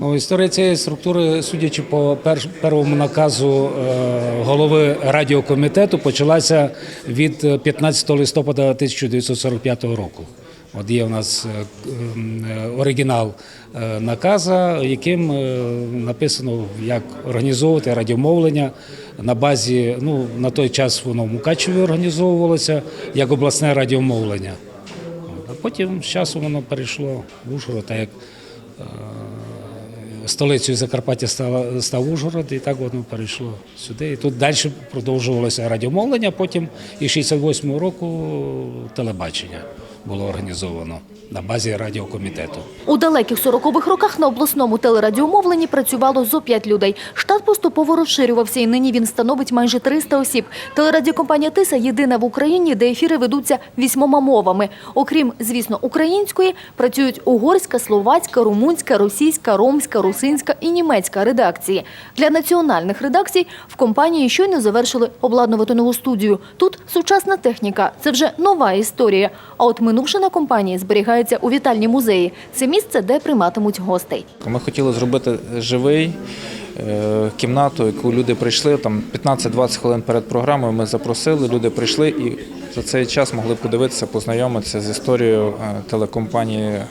Ну, історія цієї структури, судячи по перш- первому наказу е, голови радіокомітету, почалася від е, 15 листопада 1945 року. От є у нас е, е, оригінал е, наказа, яким е, написано, як організовувати радіомовлення на базі. Ну на той час воно в Мукачеві організовувалося як обласне радіомовлення. А потім з часом воно перейшло в Ужгород, так як е, столицею Закарпаття став, став Ужгород, і так воно перейшло сюди. І тут далі продовжувалося радіомовлення, потім і 68-го року телебачення було організовано на базі радіокомітету. У далеких 40-х роках на обласному телерадіомовленні працювало зо 5 людей. Штат поступово розширювався, і нині він становить майже 300 осіб. Телерадіокомпанія «Тиса» єдина в Україні, де ефіри ведуться вісьмома мовами. Окрім, звісно, української, працюють угорська, словацька, румунська, російська, ромська, русинська і німецька редакції. Для національних редакцій в компанії щойно завершили обладнувати нову студію. Тут сучасна техніка, це вже нова історія. А от минувшина компанії зберігається у вітальні музеї. Це місце, де прийматимуть гостей. Ми хотіли зробити живий е, кімнату, яку люди прийшли там 15-20 хвилин перед програмою. Ми запросили, люди прийшли і за цей час могли подивитися, познайомитися з історією е, телекомпанії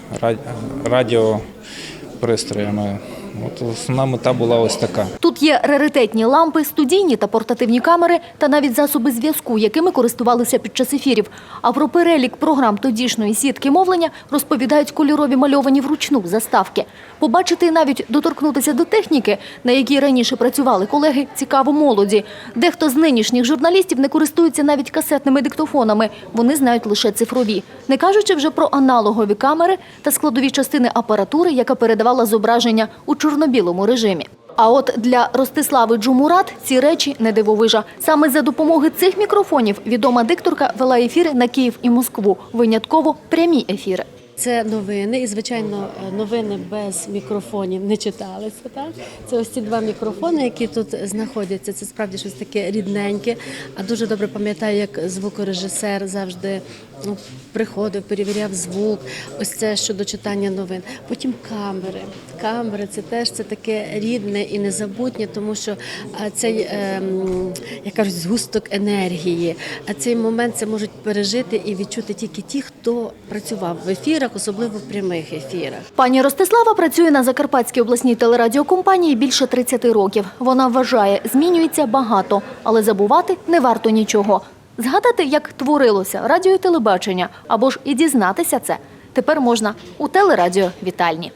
радіопристроями. От основна мета була ось така. Тут є раритетні лампи, студійні та портативні камери та навіть засоби зв'язку, якими користувалися під час ефірів. А про перелік програм тодішньої сітки мовлення розповідають кольорові мальовані вручну заставки. Побачити і навіть доторкнутися до техніки, на якій раніше працювали колеги, цікаво молоді. Дехто з нинішніх журналістів не користується навіть касетними диктофонами. Вони знають лише цифрові. Не кажучи вже про аналогові камери та складові частини апаратури, яка передавала зображення у чорно-білому режимі. А от для Ростислави Джумурат ці речі не дивовижа. Саме за допомоги цих мікрофонів відома дикторка вела ефіри на Київ і Москву. Винятково прямі ефіри. Це новини, і звичайно, новини без мікрофонів не читалися. Так це ось ці два мікрофони, які тут знаходяться. Це справді щось таке рідненьке. А дуже добре пам'ятаю, як звукорежисер завжди ну, приходив, перевіряв звук. Ось це щодо читання новин. Потім камери. Камери це теж це таке рідне і незабутнє, тому що цей як кажуть, згусток енергії. А цей момент це можуть пережити і відчути тільки ті, хто працював в ефірах, особливо в прямих ефірах. Пані Ростислава працює на Закарпатській обласній телерадіокомпанії більше 30 років. Вона вважає, змінюється багато, але забувати не варто нічого. Згадати, як творилося радіо і телебачення, або ж і дізнатися це тепер можна у телерадіо вітальні.